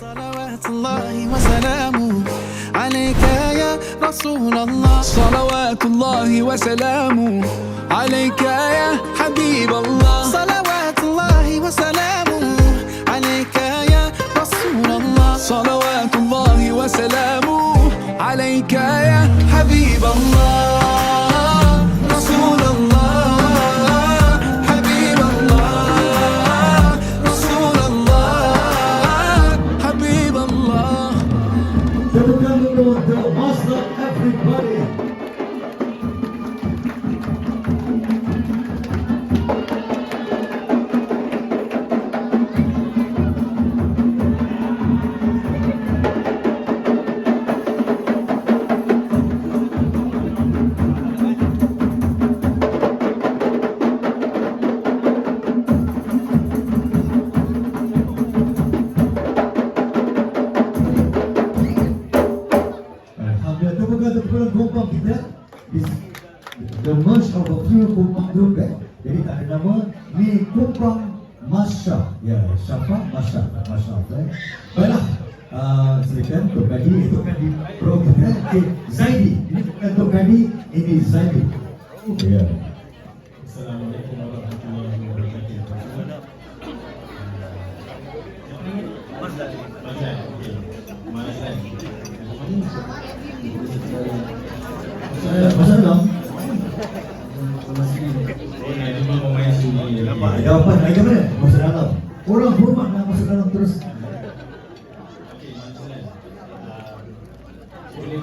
صلوات الله وسلامه عليك يا رسول الله. صلوات الله وسلامه عليك يا حبيب الله. صلوات الله وسلامه عليك يا رسول الله. صلوات الله وسلامه عليك يا حبيب الله. Eh. Jadi tak ada nama. Ni kompang Masya. Ya, Syafa Masya. Masya. Eh. Baiklah. Uh, silakan Tok Gadi Tok Gadi Pro kita okay. Zaidi Ini bukan Tok Gadi Ini Zaidi Ya Assalamualaikum warahmatullahi wabarakatuh. Mazlan. Mazlan. Okey. Mazlan. Masa dalam Oh, nak jumpa pemain sini. Nampak ke mana? Masa dalam. Orang hormat nak masuk dalam terus. Boleh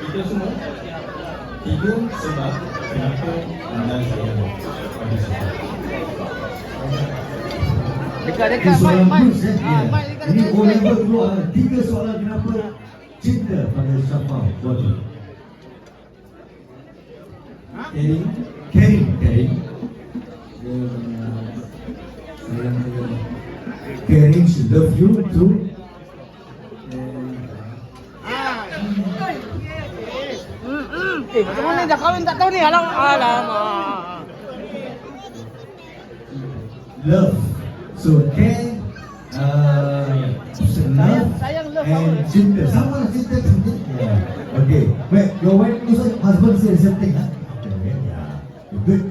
kita semua tidur sebab kenapa anda saya pada Dekat-dekat Ini mic, soalan mic. eh? Ah, mic dekat Ini dekat level keluar Tiga soalan kenapa Cinta pada Syafa Wadi Caring Caring Caring She love you too Eh, mana dah kahwin tak tahu ni? Alam, alamak. Love So care uh, Love sayang love And cinta Sama lah cinta. Okay Wait Your wife also husband say the same thing huh? Okay yeah good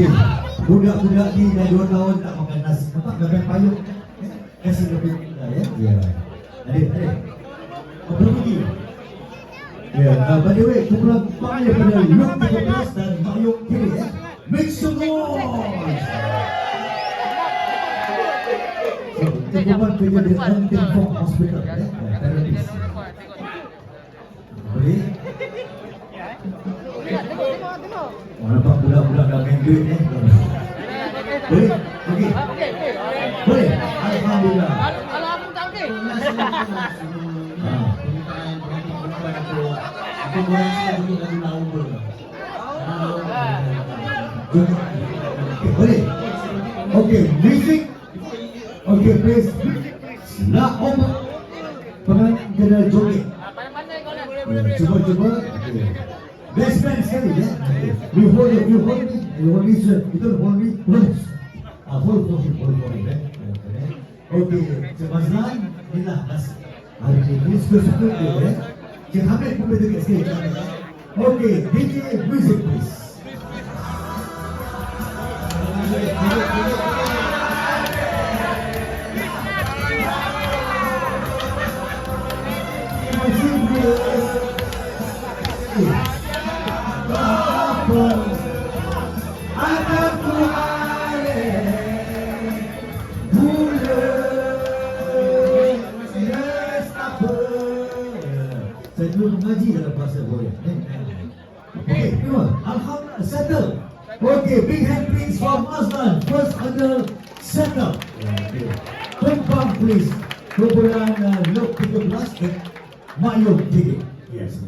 Aktif Budak-budak ni dah 2 tahun tak makan nasi. Nampak gagal payung? Kasih lebih muda ya? Ya. Adik, adik. Kau belum pergi Ya, uh, by the way, kumpulan Pang daripada Luke 13 dan Mayuk kiri ya? Make some noise! Kumpulan kerja di Hunting Form Hospital ya Therapist Boleh? Tengok, tengok, tengok. Oh, budak-budak dah main duit eh Boleh? Okey. Boleh? Alhamdulillah. Ah. Boleh? Okay, music. Okay, please. Nak om. Pengen kena joget. Ah, Pandai-pandai kau nak. Cuba, cuba. Okay. Best friend sekali ya. Okay. You hold it, you hold me. You hold me, sir. Itu hold me. Hold. Ah, hold, hold, hold, hold, hold. eh. Okay, Cik Mazlan, inilah nasi. Hari ini suka-suka dia ya. Cik Hamid pun boleh dekat sikit. Okay, eh, Mayung 3. Yes.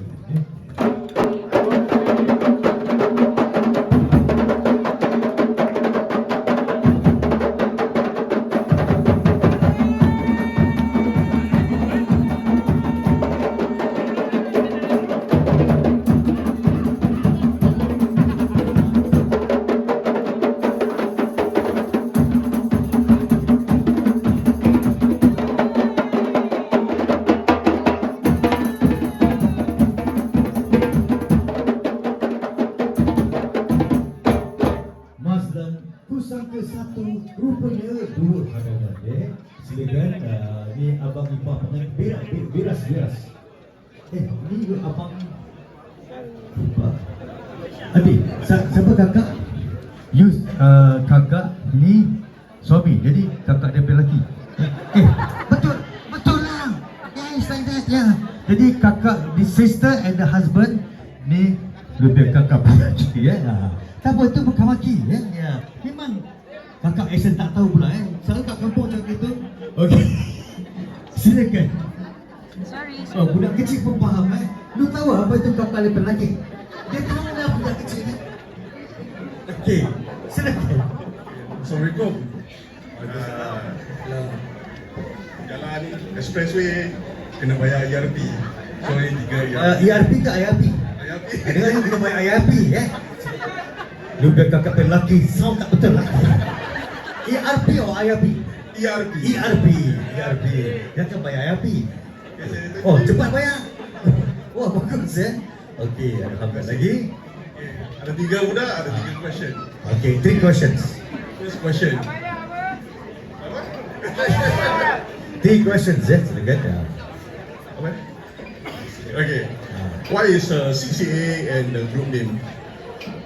And the husband ni lebih kakak cik ya yeah. tak apa itu bukan maki ya yeah. memang kakak Asian tak tahu pula eh selalu kat kampung macam itu okey silakan Sorry, Oh, budak kecil pun faham eh. Lu tahu apa itu kapal lepas lelaki? Dia tahu lah budak kecil eh. Okey, silakan. Assalamualaikum. Uh, jalan expressway kena bayar ERP. So Uh, ERP. ERP ke IRP? ERP. Ada yang kena bayar IRP eh. Lu biar kakak lelaki sound tak betul lah. ERP atau IRP? ERP. ERP, ERP. Yang kan bayar IRP. Okay, Oh, cepat bayar. Wah, bagus eh. Okey, alhamdulillah lagi. Okay. Ada tiga budak, ada tiga question. Okey, three questions. First question. Three questions eh. Silakan. Ya. Apa? Okay. What is uh, CCA and the group name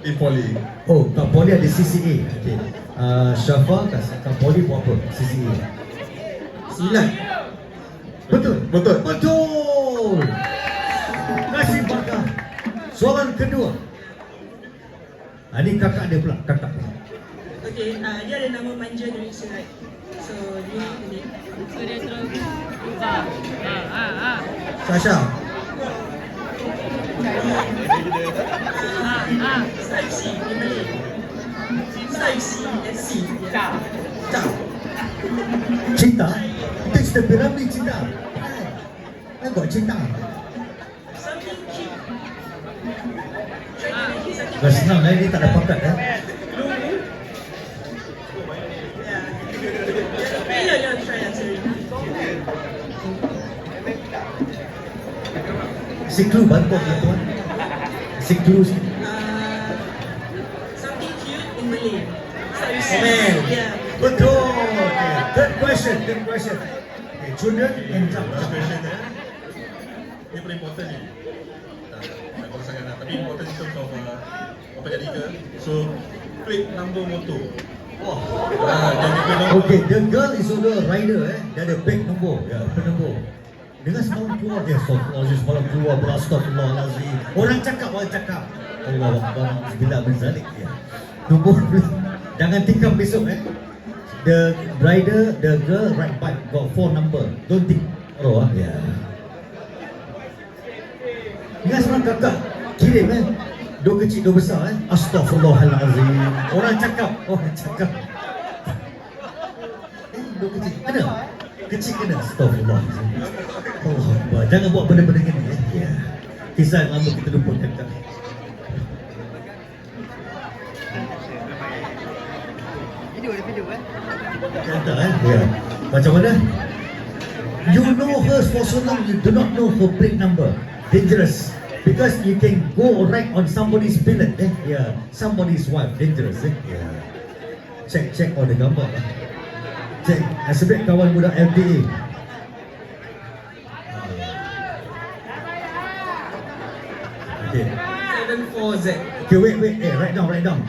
in poly? Oh, kat Poli ada CCA. Okey. Uh, Syafa kat, kat Poli buat apa? CCA. Sembilan. Betul? Betul. Betul. Nasib bakar. Soalan kedua. Ah, ni kakak dia pula, kakak. Okay, uh, dia ada nama manja dari Surat. So, dia ni. so dia terus ubah. Ha, ha, ha. Sasha. Ha, ha. Start C, di Malay. Start C, and C. Yeah. Cinta. Cinta? Itu cerita piramid cinta. Eh, buat cinta. Something cute. Try to make it something Dah senang eh, dia tak ada pakat eh. Yeah. Yeah, yeah, try answering. Clue bantu aku tuan. Si clue sikit. Uh, something cute in Malay. C. Amen. Yeah. Betul. Okay. Third question. Third question. Okay, children and jump. Last question eh. Ini paling important ni. Tak tak sangat lah. Tapi important in terms of uh, apa jadi ke. So, plate number motor. Wah. Ah, jadi plate number. Okay, the girl is also a rider eh. Dia ada bag nombor. Ya, yeah, nombor. Dengar semalam keluar dia Astagfirullahaladzim Semalam keluar Astagfirullahaladzim. Orang cakap Orang cakap. Allah Akbar Bila bin Zalik ya. Nombor Jangan tikam besok eh. The rider The girl ride bike Got four number. Don't think Oh ah. Ya. Dengar semalam kakak Kirim eh. Dua kecil dua besar eh. Astagfirullahaladzim. Orang cakap Orang cakap. Eh, dua kecil. Kena? Kecil kena? Astagfirullah. Allah Akbar. Jangan buat benda-benda gini. Eh. Ya. Kisah yang lama kita lupakan. Tak? Kata eh? Ya. Macam mana? You know her for so long, you do not know her plate number. Dangerous. Because you can go right on somebody's billet. Eh? Yeah. Somebody's wife. Dangerous. Eh? Yeah. Check, check on the gambar. Eh? Cik, nasib baik kawan budak LTA. Okay. 74Z. Okay, wait, wait. Eh, write down, write down.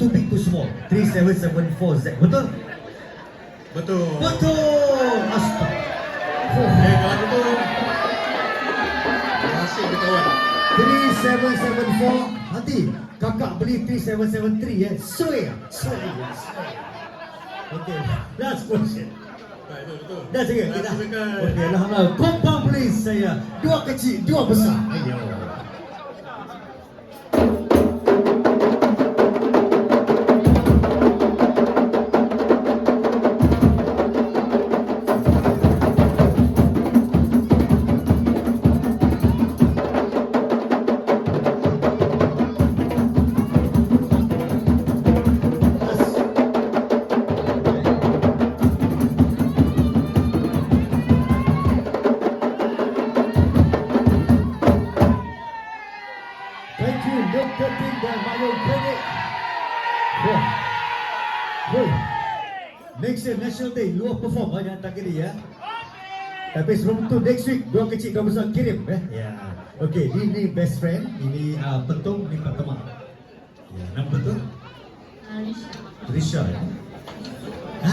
Too big, too small. 3774Z. Betul? Betul. Betul! Astaga. Eh, kalau betul. Masih ke kawan. 3774. Nanti kakak beli 3773 ya. Soy. Soy. Okay, last question. Baik, betul. Dah cakap Dah kita. silakan. Okey, alhamdulillah. Kompang please saya. Dua kecil, dua besar. Ayo. Tapi sebelum tu next week dua kecil dua besar kirim eh. Ya. Okey, ini, ini best friend, ini uh, petung, ini pertama. Ya, nama betul? Risha ya. Ha?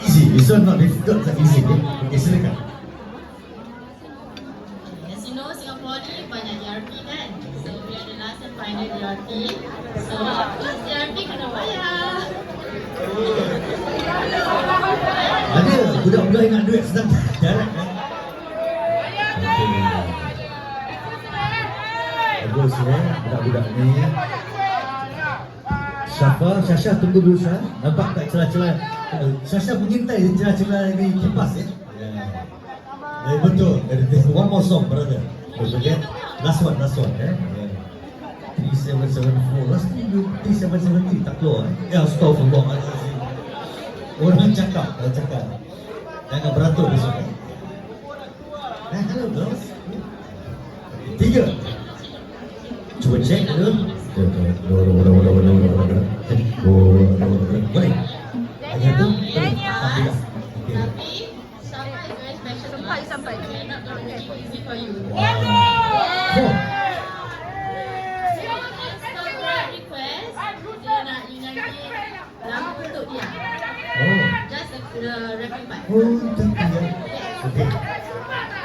Easy, this one not difficult, it's easy. Okay, okay silakan. As you know, Singapore ni banyak ERP kan? So, we are the last and final ERP. So, each ERP kena bayar. Ada budak-budak yang nak duit sedang ni. Syafa, Syasha tunggu dulu Syah. Nampak tak celah-celah? Syasha mengintai celah-celah ni kipas ya? Ya. Eh, betul. Ada there's one more song brother. Don't forget. Last one, last one eh. Yeah. 3774 Last ni 3773 tak keluar eh. Ya, astagfirullahaladzim Orang cakap, orang cakap. Jangan beratur besok. Eh, Eh, hello girls. Tiga. Cek dulu. Easy for you. Oh, you. Oh.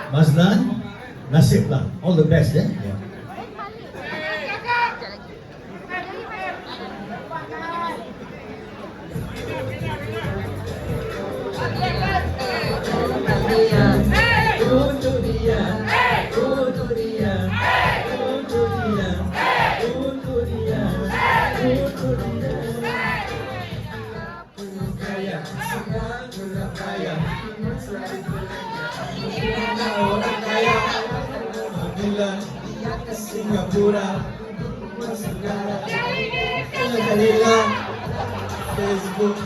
Mazlan, nasib lah. All the best ya. Yeah. Ventura. Facebook.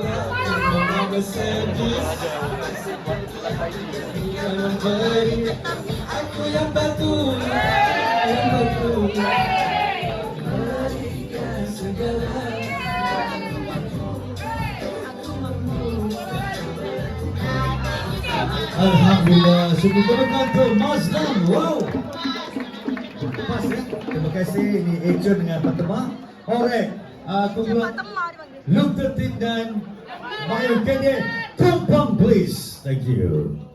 Yeah. BKN BKN BKL Ini Mercedes Yang beri Aku yang batu Yang batu Berikan segala Alhamdulillah, sungguh temukan ke Mazlan. Wow. Pas ya. Terima kasih ini Ejon dengan Fatima. Alright. Uh, kumpulan Look the Tip dan Mayu Kenya. Tumpang please. Thank you.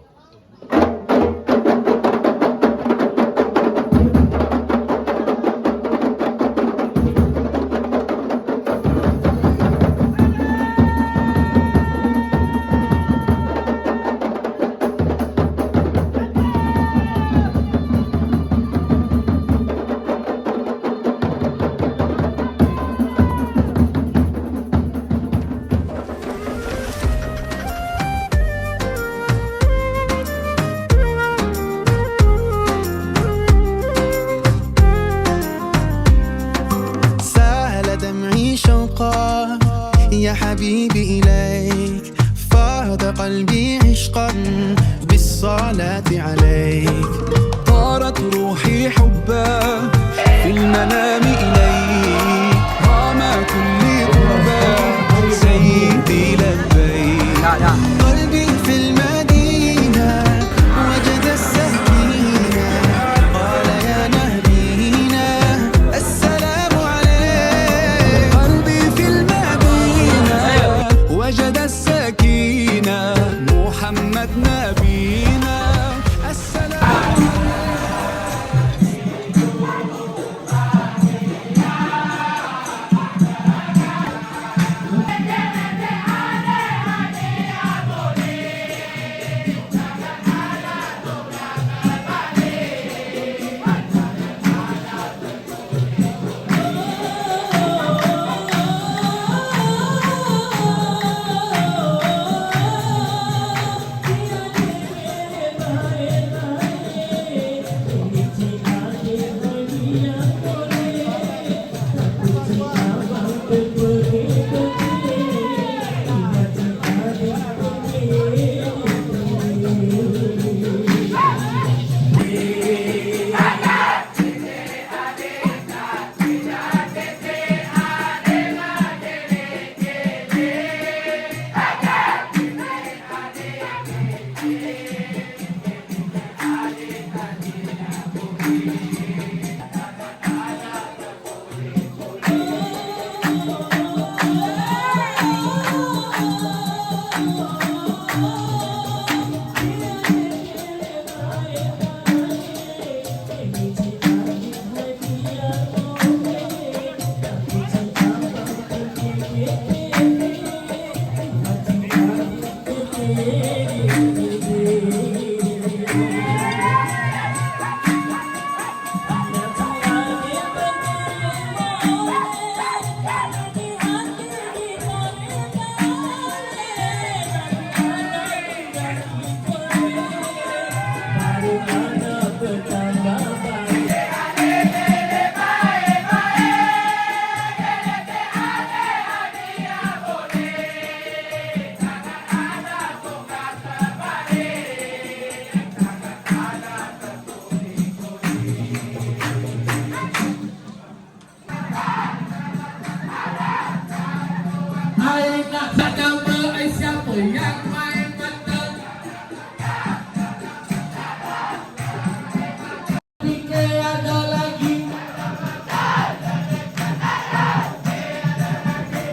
तेरी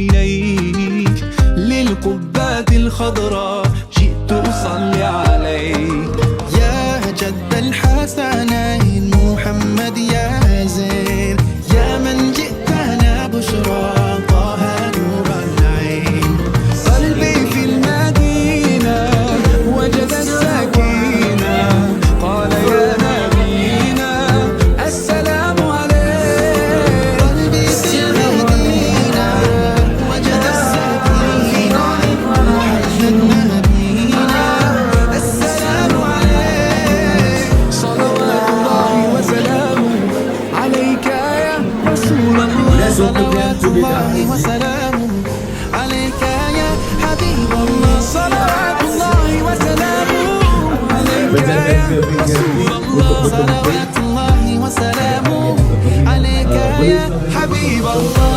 إليك للقبات الخضراء. جئت أصلي عليك حبيب الله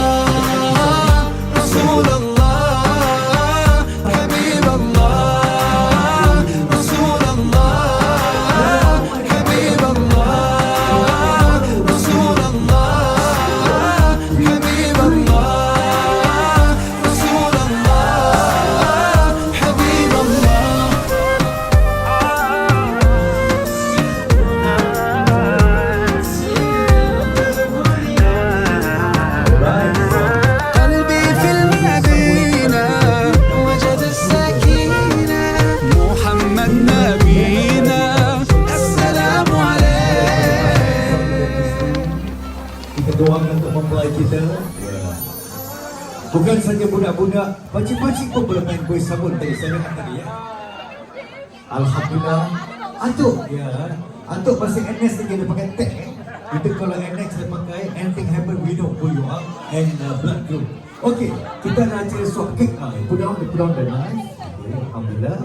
Alhamdulillah. Atuk. Ya. Atuk pasal NS lagi dia pakai tag eh. Kita kalau NX dia pakai Anything happen we know who you are And uh, blood group. Okay Kita nak cari swap cake ah, Put down, put down the knife. Okay, Alhamdulillah.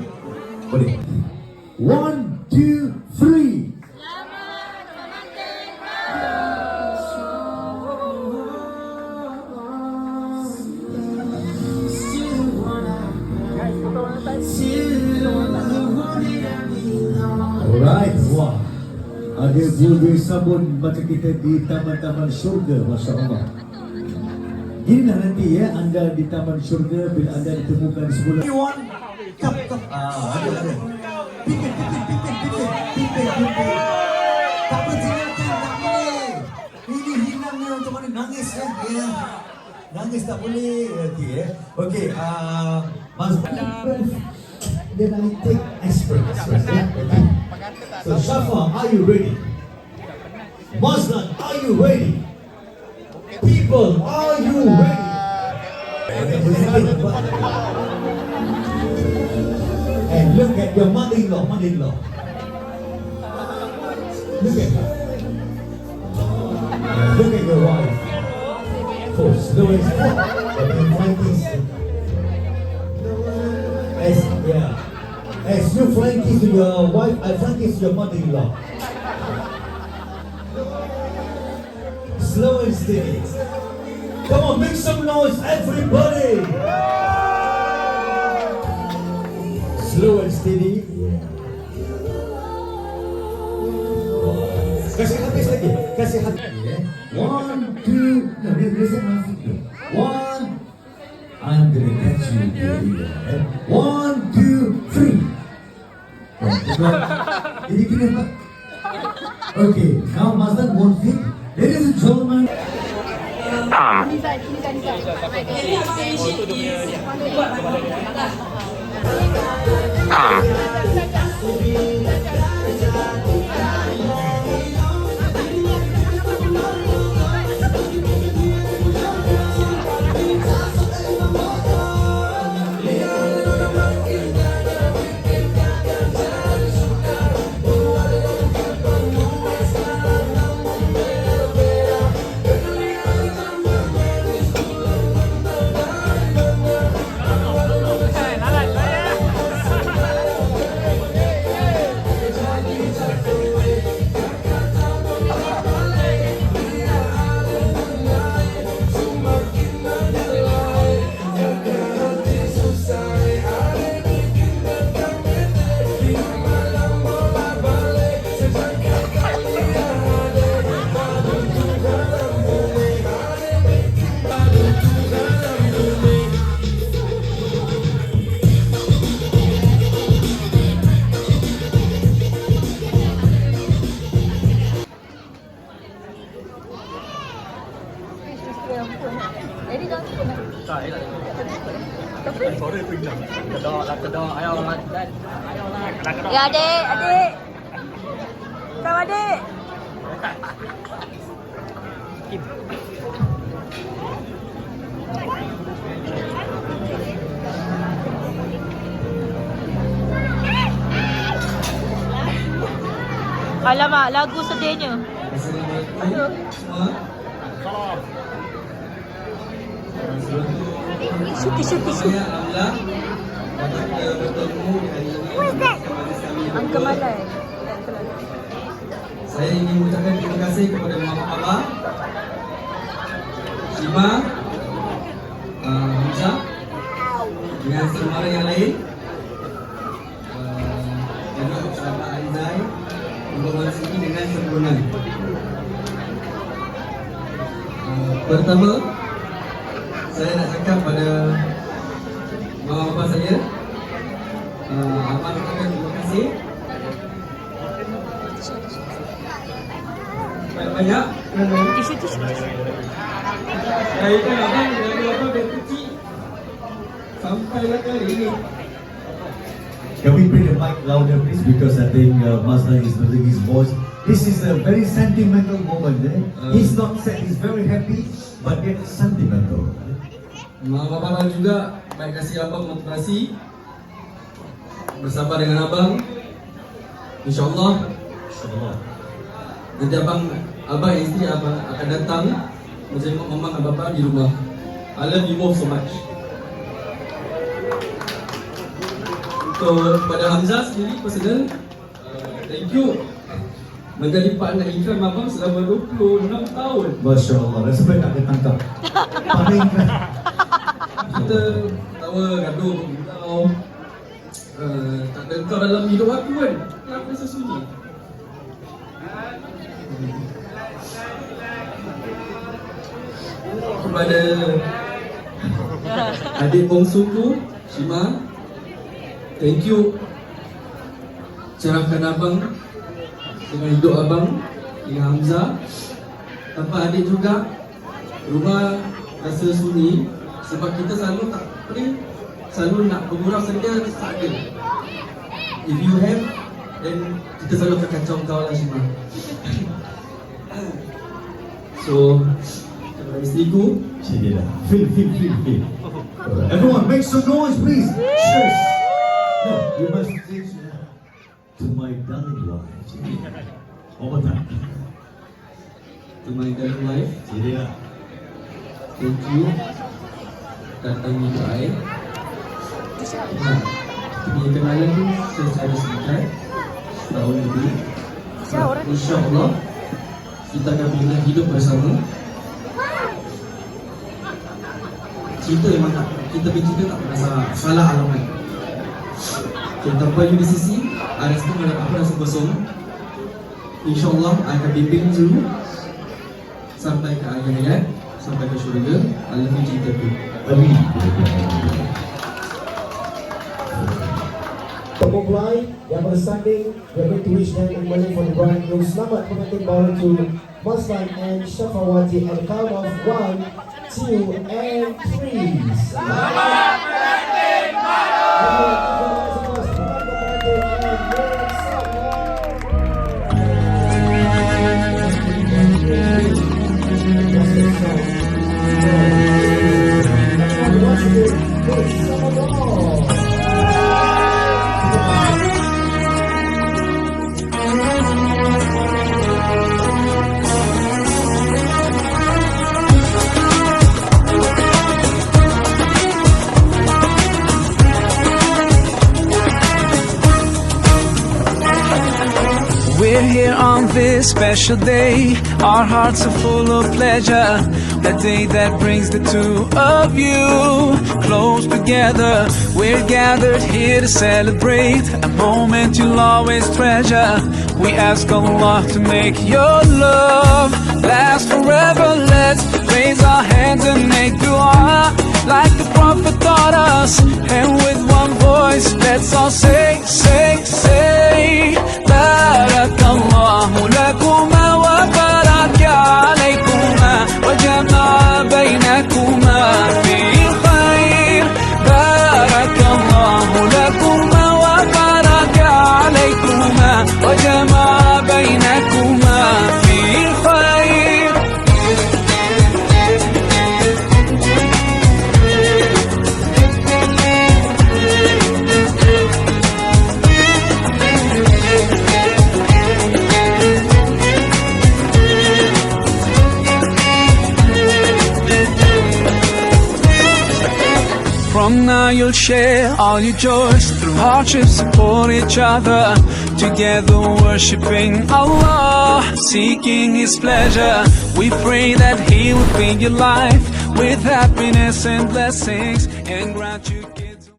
Boleh. One, two, three sabun macam kita di taman-taman syurga, Masya Allah. Inilah nanti ya, anda di taman syurga bila anda ditemukan di sebulan. You want? Kap, kap. Ah, ada, ada. Pipin, pipin, pipin, pipin, pipin, pipin. Tak boleh tinggalkan, tak boleh. Ini hilangnya untuk mana nangis ya. ya. Nangis tak boleh. Okey ya. Okey, ah, Mas. Then I take aspirin. aspirin, ya. Okay. So Shafa, are you ready? Muslim, are you ready? People, are you ready? And look at your mother-in-law, mother-in-law. Look at her. Look at your wife. Slow and slow. But. As, yeah. As you flankies to your wife, I flankies to your mother-in-law. Slow and steady. Come on, make some noise, everybody! Slow and steady. Kasih habis lagi. Kasih habis. One, two. No. One. I'm gonna catch you, baby. One, two, three. Okay, now one feet. Ya Alamak, lagu sedihnya. Aduh. Tisu, tisu, tisu. Angka malai. Saya ingin mengucapkan terima kasih kepada Mak Abah, Shima, pertama, saya nak cakap pada Abah saya, uh, Abang ucapkan terima kasih banyak-banyak tisu. kaitan abang dari abang dari kecil sampailah kali ini. Can we bring the mic louder, please? Because I think uh, Mazda is losing his voice. This is a very sentimental moment. Eh? Uh. he's not sad, he's very happy, but yet sentimental. Mak abang juga baik kasih abang motivasi bersama dengan abang. InsyaAllah InsyaAllah Nanti abang Abang dan isteri abang akan datang Menjenguk mamang dan bapa di rumah I love you both so much Untuk pada Hamzah sendiri personal uh, Thank you Menjadi partner ikram abang selama 26 tahun. Masya Allah, dah sampai tak ketangkap. Paling Kita tawa gaduh bergurau uh, Tak ada kau dalam hidup aku kan? Kenapa rasa sunyi Kepada Adik bongsuku Shima Thank you. Cerahkan abang Dengan hidup abang Dengan Hamzah Tanpa adik juga Rumah rasa sunyi Sebab kita selalu tak apa ni Selalu nak bergurau saja tak ada If you have Then kita selalu akan kacau kau lah Shima So Kepada isteriku Sini dah. Feel, feel, feel, feel. Everyone, make some noise, please. Shush. No, you must to my darling wife. Over time. To my darling wife, Jadi lah. thank you datang hidup saya. Nah, kita punya kenalan tu secara singkat setahun lebih. InsyaAllah kita akan bila hidup bersama. Cinta memang tak, kita punya cinta tak pernah salah, salah alamat. Okay, tanpa you di sisi, ada semua yang aku rasa kosong. InsyaAllah akan bimbing through sampai ke akhir hayat, sampai ke syurga. I love you cinta tu. Amin. Mempelai yang bersanding, going to wish them in Malay for the bride new selamat pengantin baru to Maslan and Syafawati and count of one, two, and three. Selamat pengantin baru. We're special day. Our hearts are full of pleasure. A day that brings the two of you close together. We're gathered here to celebrate a moment you'll always treasure. We ask Allah to make your love last forever. Let's raise our hands and make dua like the Prophet taught us. And with one voice, let's all say, say, say, La all your joys through hardships, support each other. Together worshiping Allah, seeking His pleasure. We pray that He will fill your life with happiness and blessings.